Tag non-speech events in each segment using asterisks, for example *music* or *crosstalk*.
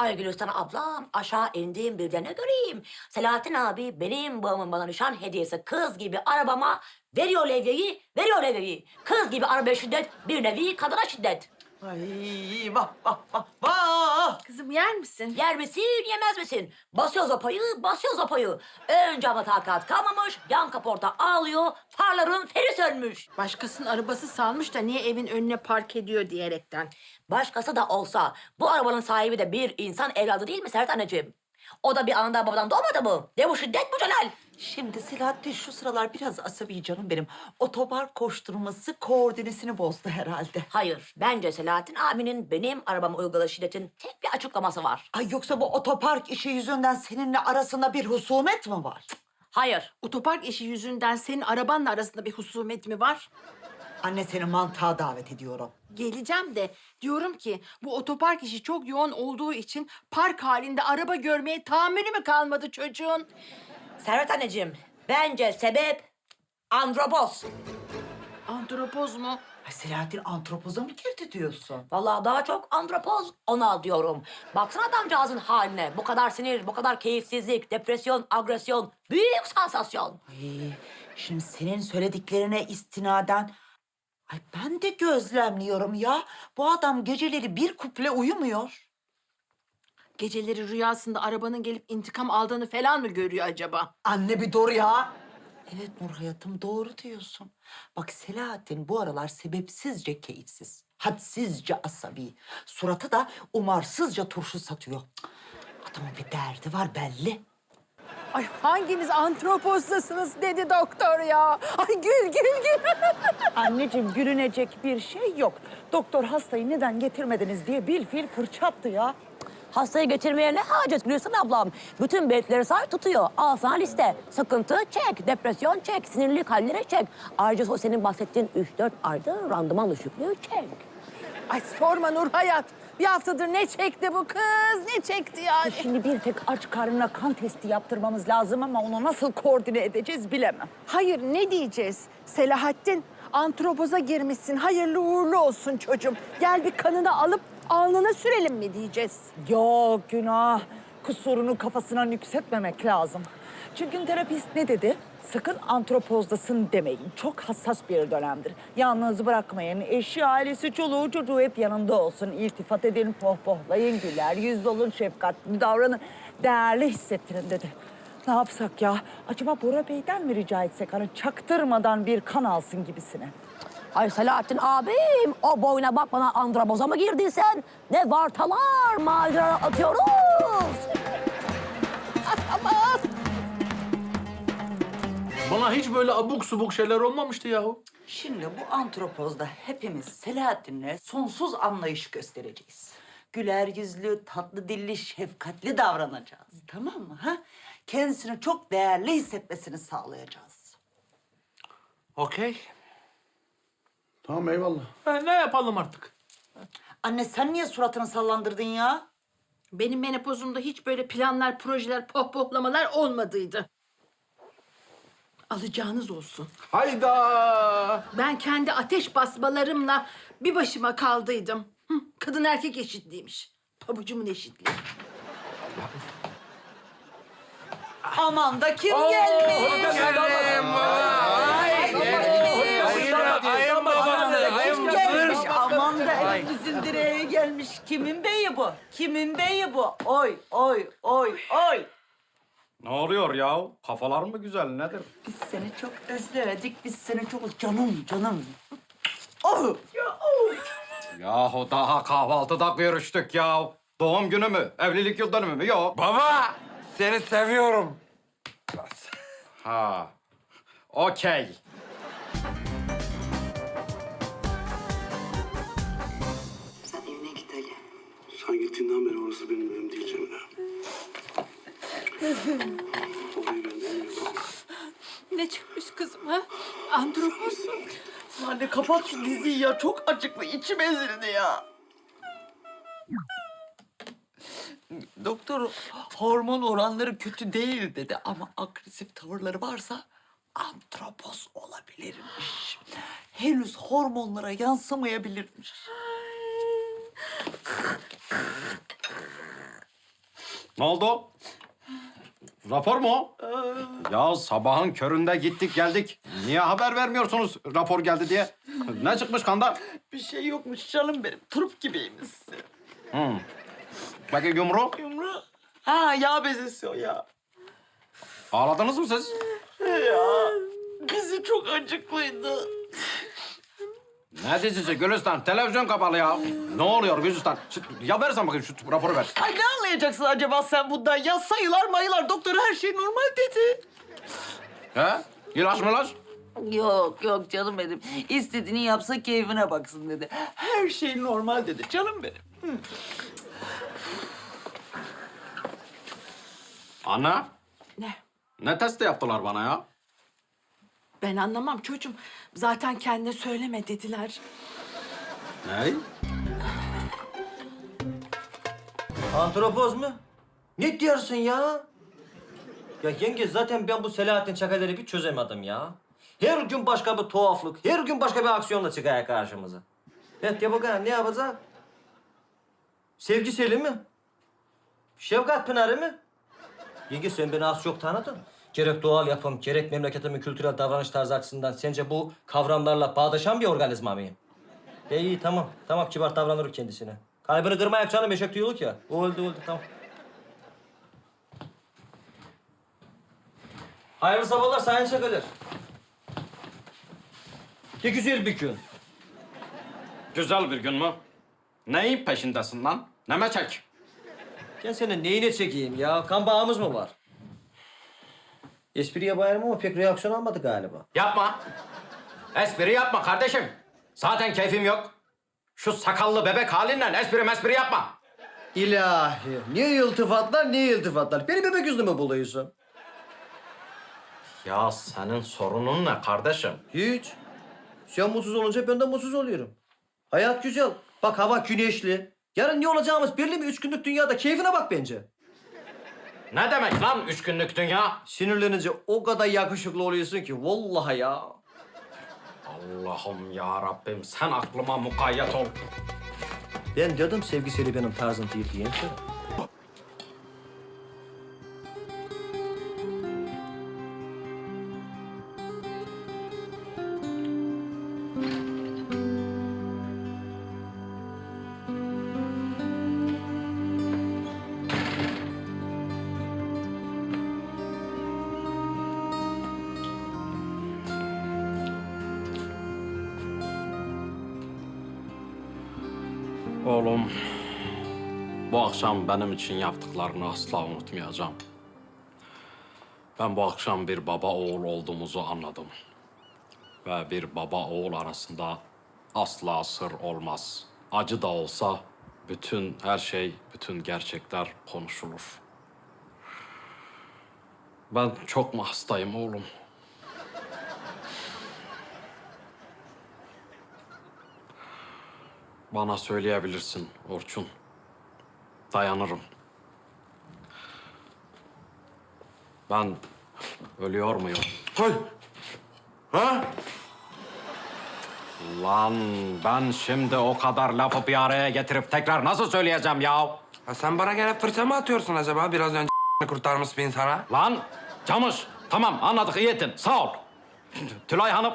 Ay Gülistan ablam aşağı indiğim bir de ne göreyim. Selahattin abi benim babamın bana nişan hediyesi kız gibi arabama veriyor levyeyi, veriyor levyeyi. Kız gibi arabaya şiddet, bir nevi kadına şiddet. Ay vah vah vah vah. Kızım yer misin? Yer misin, yemez misin? Basıyoruz apayı, basıyoruz apayı. Ön cama takat kalmamış, yan kaporta ağlıyor, farların feri sönmüş. Başkasının arabası salmış da niye evin önüne park ediyor diyerekten. Başkası da olsa bu arabanın sahibi de bir insan evladı değil mi Serhat anneciğim? O da bir anadan babadan doğmadı mı? Ne bu şiddet bu Celal? Şimdi Selahattin şu sıralar biraz asabi canım benim. Otobar koşturması koordinesini bozdu herhalde. Hayır, bence Selahattin abinin benim arabama uyguladığı şiddetin tek bir açıklaması var. Ay yoksa bu otopark işi yüzünden seninle arasında bir husumet mi var? Hayır, Otopark işi yüzünden senin arabanla arasında bir husumet mi var? Anne seni mantığa davet ediyorum. Geleceğim de diyorum ki bu otopark işi çok yoğun olduğu için park halinde araba görmeye tahammülü mü kalmadı çocuğun? Serhat anneciğim, bence sebep andropos. Antropoz mu? Ay Selahattin antropoza mı girdi diyorsun? Vallahi daha çok andropoz ona diyorum. Baksana adamcağızın haline. Bu kadar sinir, bu kadar keyifsizlik, depresyon, agresyon, büyük sansasyon. Ay, şimdi senin söylediklerine istinaden... Ay ben de gözlemliyorum ya. Bu adam geceleri bir kuple uyumuyor. Geceleri rüyasında arabanın gelip intikam aldığını falan mı görüyor acaba? Anne bir dur ya. Evet Nur hayatım doğru diyorsun. Bak Selahattin bu aralar sebepsizce keyifsiz. Hadsizce asabi. Suratı da umarsızca turşu satıyor. Adamın bir derdi var belli. Ay hanginiz antropozlasınız dedi doktor ya. Ay gül gül gül. *laughs* Anneciğim gülünecek bir şey yok. Doktor hastayı neden getirmediniz diye bil fil fırçattı ya. Hastayı getirmeye ne hacet Gülsün ablam? Bütün belirtileri say tutuyor. Al sana liste. Sıkıntı çek, depresyon çek, sinirlilik halleri çek. Ayrıca o senin bahsettiğin 3-4 aydır randıman düşüklüğü çek. Ay sorma Nur Hayat. Bir haftadır ne çekti bu kız? Ne çekti yani? Şimdi bir tek aç karnına kan testi yaptırmamız lazım ama onu nasıl koordine edeceğiz bilemem. Hayır ne diyeceğiz? Selahattin antropoza girmişsin. Hayırlı uğurlu olsun çocuğum. Gel bir kanını alıp alnına sürelim mi diyeceğiz? Yok günah. Kusurunu kafasına nüksetmemek lazım. Çünkü terapist ne dedi? Sakın antropozdasın demeyin. Çok hassas bir dönemdir. Yalnız bırakmayın. Eşi, ailesi, çoluğu, çocuğu hep yanında olsun. İltifat edin, pohpohlayın, güler, yüz olun, şefkatli davranın. Değerli hissettirin dedi. Ne yapsak ya? Acaba Bora Bey'den mi rica etsek? Hani çaktırmadan bir kan alsın gibisine. Ay Selahattin abim, o boyuna bak bana andropoza mı girdin sen? Ne vartalar, macera atıyoruz. Bana hiç böyle abuk subuk şeyler olmamıştı yahu. Şimdi bu antropozda hepimiz Selahattin'le sonsuz anlayış göstereceğiz. Güler yüzlü, tatlı dilli, şefkatli davranacağız. Tamam mı? Ha? Kendisini çok değerli hissetmesini sağlayacağız. Okey. Tamam eyvallah. E, ne yapalım artık? Anne sen niye suratını sallandırdın ya? Benim menopozumda hiç böyle planlar, projeler, pohpohlamalar olmadıydı. Alacağınız olsun. Hayda! Ben kendi ateş basmalarımla bir başıma kaldıydım. Hı, kadın erkek eşitliğiymiş. Pabucumun eşitliği. Aman da kim gelmiş? Ayın babası, Kim gelmiş? Aman da evimizin direğe gelmiş. Kimin beyi bu? Kimin beyi bu? Oy, oy, oy, oy. Ne oluyor ya? Kafalar mı güzel nedir? Biz seni çok özledik. Biz seni çok... Canım, canım. Oh! Yahu daha kahvaltıda görüştük ya. Doğum günü mü? Evlilik yıl dönümü mü? Yok. Baba, seni seviyorum. Ha. Okey. Ne çıkmış kızım ha? Andropoz mu? Anne kapat şu diziyi ya. Çok acıklı. içim ezildi ya. Doktor hormon oranları kötü değil dedi ama agresif tavırları varsa antropoz olabilirmiş. Henüz hormonlara yansımayabilirmiş. Ne oldu? Rapor mu? o? Ya sabahın köründe gittik geldik. Niye haber vermiyorsunuz rapor geldi diye? Ne çıkmış kanda? Bir şey yokmuş canım benim. Turp gibiymiş. Peki yumru? Yumru. Ha yağ bezesi o ya. Ağladınız mı siz? Ya bizi çok acıklıydı. Ne dizisi Gülistan? Televizyon kapalı ya. Ne oluyor Gülistan? Ya versen bakayım şu raporu ver. Ay ne anlayacaksın acaba sen bundan? Ya sayılar mayılar doktor her şey normal dedi. He? İlaç mı ilaç? Yok yok canım benim. İstediğini yapsa keyfine baksın dedi. Her şey normal dedi canım benim. Ana, Ne? ne testi yaptılar bana ya? Ben anlamam çocuğum. Zaten kendine söyleme dediler. Ne? Antropoz mu? Ne diyorsun ya? Ya yenge zaten ben bu Selahattin Çakalar'ı bir çözemedim ya. Her gün başka bir tuhaflık, her gün başka bir aksiyonla çıkıyor karşımıza. Evet ya bakalım ne yapacak? Sevgi Seli mi? Şefkat Pınarı mı? Yenge sen beni az çok tanıdın. Gerek doğal yapım, gerek memleketimin kültürel davranış tarzı açısından sence bu kavramlarla bağdaşan bir organizma mıyım? E iyi tamam. Tamam kibar davranır kendisine. Kalbini kırmayak canım eşek tüyülük ya. Oldu oldu tamam. Hayırlı sabahlar Sayın Çakalar. Ne güzel bir gün. Güzel bir gün mü? Neyin peşindesin lan? Neme çek? Ben senin neyine çekeyim ya? Kan bağımız mı var? Espriye bayarım ama pek reaksiyon almadı galiba. Yapma. Espri yapma kardeşim. Zaten keyfim yok. Şu sakallı bebek halinle espri mespri yapma. İlahi. Ne iltifatlar ne iltifatlar. Beni bebek yüzlü mü buluyorsun? Ya senin sorunun ne kardeşim? Hiç. Sen mutsuz olunca ben de mutsuz oluyorum. Hayat güzel. Bak hava güneşli. Yarın ne olacağımız belli mi? Üç günlük dünyada keyfine bak bence. Ne demek lan üç günlük dünya? Sinirlenince o kadar yakışıklı oluyorsun ki vallahi ya. Allah'ım ya Rabbim sen aklıma mukayyet ol. Ben dedim sevgiseli benim tarzım değil diye. Oğlum, bu akşam benim için yaptıklarını asla unutmayacağım. Ben bu akşam bir baba oğul olduğumuzu anladım. Ve bir baba oğul arasında asla sır olmaz. Acı da olsa bütün her şey, bütün gerçekler konuşulur. Ben çok mu hastayım oğlum? Bana söyleyebilirsin Orçun. Dayanırım. Ben ölüyor muyum? Koy. Ha? Lan ben şimdi o kadar lafı bir araya getirip tekrar nasıl söyleyeceğim ya? Ha sen bana gene fırça mı atıyorsun acaba? Biraz önce *laughs* kurtarmış bir insana. Lan Camış tamam anladık iyi ettin sağ ol. Tülay Hanım,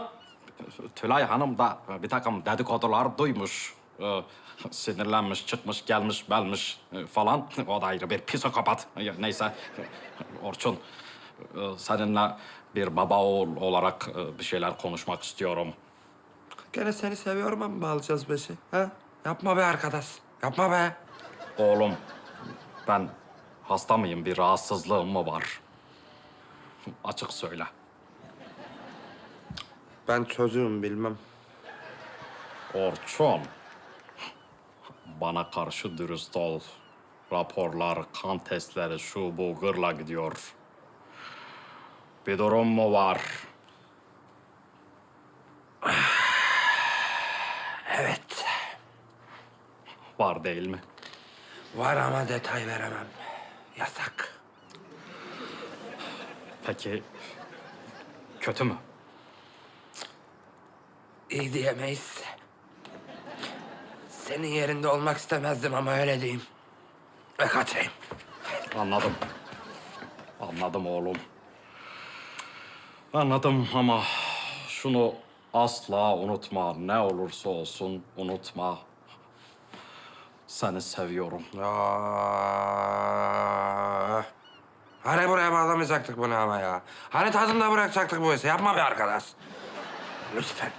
Tülay Hanım da bir takım dedikodular duymuş. Ee, sinirlenmiş, çıkmış, gelmiş, belmiş e, falan. O da ayrı bir psikopat. Ya, Neyse Orçun e, seninle bir baba oğul olarak e, bir şeyler konuşmak istiyorum. Gene seni seviyorum ama bağlayacağız beşi. Ha? Yapma be arkadaş. Yapma be. Oğlum ben hasta mıyım? Bir rahatsızlığım mı var? Açık söyle. Ben çocuğum bilmem. Orçun. Bana karşı dürüst ol. Raporlar, kan testleri şu bu gırla gidiyor. Bir durum mu var? *sighs* Evet. Var değil mi? Var ama detay veremem. Yasak. Peki kötü mü? İyi diyemeyiz. Senin yerinde olmak istemezdim ama öyle diyeyim. Ve kaçayım. Anladım. Anladım oğlum. Anladım ama şunu asla unutma. Ne olursa olsun unutma. Seni seviyorum. Aa, Hani buraya bağlamayacaktık bunu ama ya. Hani tadında bırakacaktık bu işi. Yapma be arkadaş. Lütfen.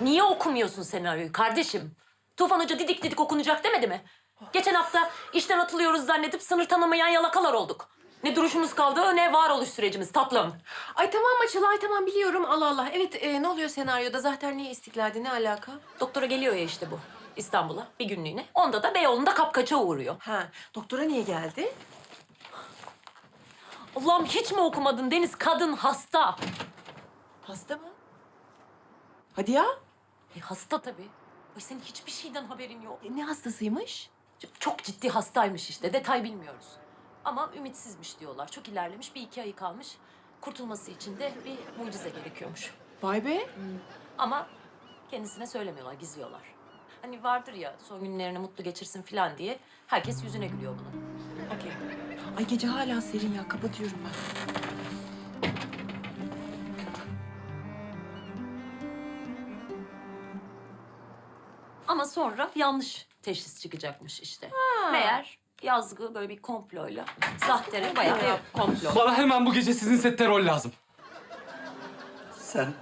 Niye okumuyorsun senaryoyu kardeşim? Tufan Hoca didik didik okunacak demedi mi? Geçen hafta işten atılıyoruz zannedip sınır tanımayan yalakalar olduk. Ne duruşumuz kaldı ne varoluş sürecimiz tatlım. Ay tamam Açıl, ay tamam biliyorum. Allah Allah. Evet, e, ne oluyor senaryoda? Zaten niye istiklalde, ne alaka? Doktora geliyor ya işte bu İstanbul'a bir günlüğüne. Onda da Beyoğlu'nda kapkaça uğruyor. Ha, doktora niye geldi? Allah'ım hiç mi okumadın Deniz? Kadın hasta. Hasta mı? Hadi ya. E, hasta tabii. Ay senin hiçbir şeyden haberin yok. E, ne hastasıymış? Çok ciddi hastaymış işte. Detay bilmiyoruz. Ama ümitsizmiş diyorlar. Çok ilerlemiş. Bir iki ayı kalmış. Kurtulması için de bir mucize gerekiyormuş. Vay be. Ama kendisine söylemiyorlar, gizliyorlar. Hani vardır ya son günlerini mutlu geçirsin falan diye herkes yüzüne gülüyor bunun. Okey. Ay gece hala serin ya. Kapatıyorum ben. Sonra yanlış teşhis çıkacakmış işte. Meğer yazgı böyle bir komployla Zahter'e bayağı bir komplo. Bana hemen bu gece sizin sette rol lazım. Sen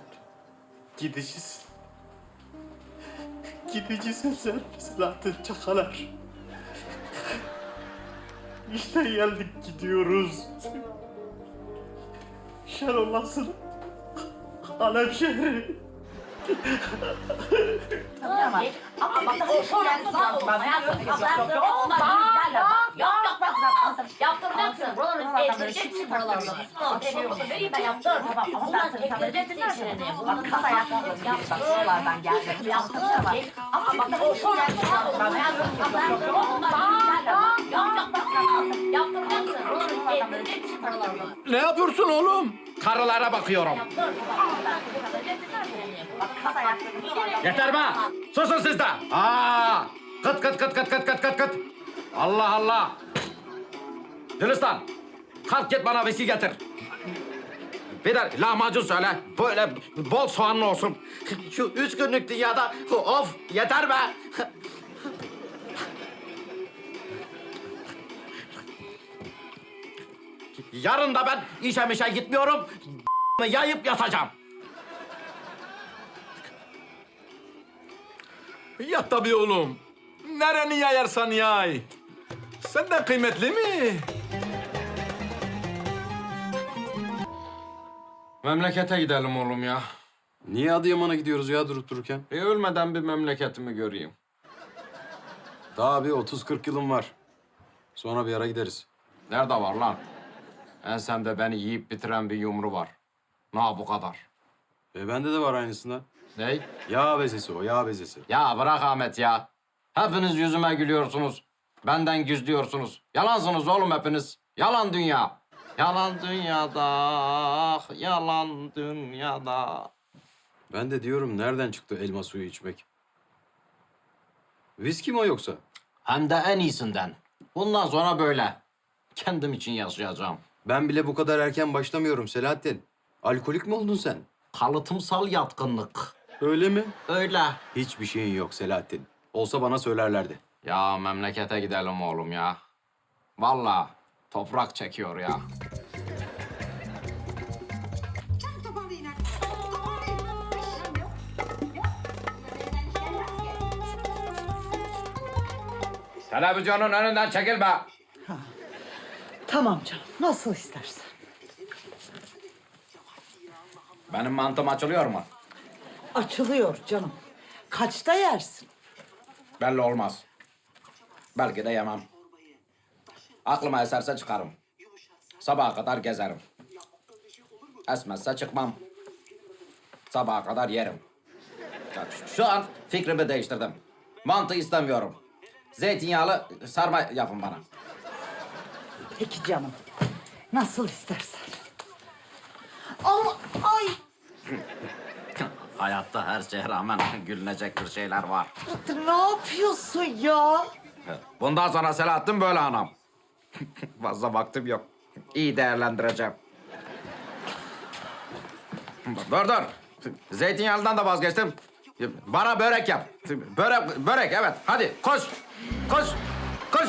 gidicisin. Gidicisin sen Selahattin Çakalar. İşte geldik gidiyoruz. Şer olasın. Alep şehri. Buraları. Vereyim ben yaptırırım. Bak kasa yaptırırım. Yaptırırım. Ama bak o. Buraları. Ne yapıyorsun oğlum? Karılara bakıyorum. Yeter be! Susun siz de! Aa! Kıt kıt kıt kıt kıt kıt kıt kıt! Allah Allah! Gülistan, kalk git bana viski getir. Bir de lahmacun söyle, böyle bol soğanlı olsun. Şu üç günlük dünyada, of yeter be! Yarın da ben işe mişe gitmiyorum, *laughs* yayıp yatacağım. Yat tabii oğlum. Nereni yayarsan yay. Senden kıymetli mi? Memlekete gidelim oğlum ya. Niye Adıyaman'a gidiyoruz ya durup dururken? E ölmeden bir memleketimi göreyim. Daha bir 30-40 yılım var. Sonra bir ara gideriz. Nerede var lan? Ensemde beni yiyip bitiren bir yumru var. Na bu kadar. E bende de var aynısından. Ney? Yağ bezesi o, yağ bezesi. Ya bırak Ahmet ya. Hepiniz yüzüme gülüyorsunuz. Benden gizliyorsunuz. Yalansınız oğlum hepiniz. Yalan dünya. Yalan dünyada, ah, yalan dünyada. Ben de diyorum nereden çıktı elma suyu içmek? Viski mi o yoksa? Hem de en iyisinden. Bundan sonra böyle. Kendim için yaşayacağım. Ben bile bu kadar erken başlamıyorum Selahattin. Alkolik mi oldun sen? Kalıtımsal yatkınlık. Öyle mi? Öyle. Hiçbir şeyin yok Selahattin. Olsa bana söylerlerdi. Ya memlekete gidelim oğlum ya. Vallahi toprak çekiyor ya. Televizyonun önünden çekilme. Tamam canım, nasıl istersen. Benim mantım açılıyor mu? Açılıyor canım. Kaçta yersin? Belli olmaz. Belki de yemem. Aklıma eserse çıkarım. Sabaha kadar gezerim. Esmezse çıkmam. Sabaha kadar yerim. Şu an fikrimi değiştirdim. Mantı istemiyorum. Zeytinyağlı sarma yapın bana. Peki canım. Nasıl istersen. Ama ay Hayatta her şeye rağmen *laughs* gülünecek bir şeyler var. Ne yapıyorsun ya? Bundan sonra Selahattin böyle hanım. *laughs* Fazla vaktim yok. İyi değerlendireceğim. Dur dur. Zeytinyağlıdan da vazgeçtim. Bana börek yap. Börek, börek evet. Hadi koş. Koş. Koş.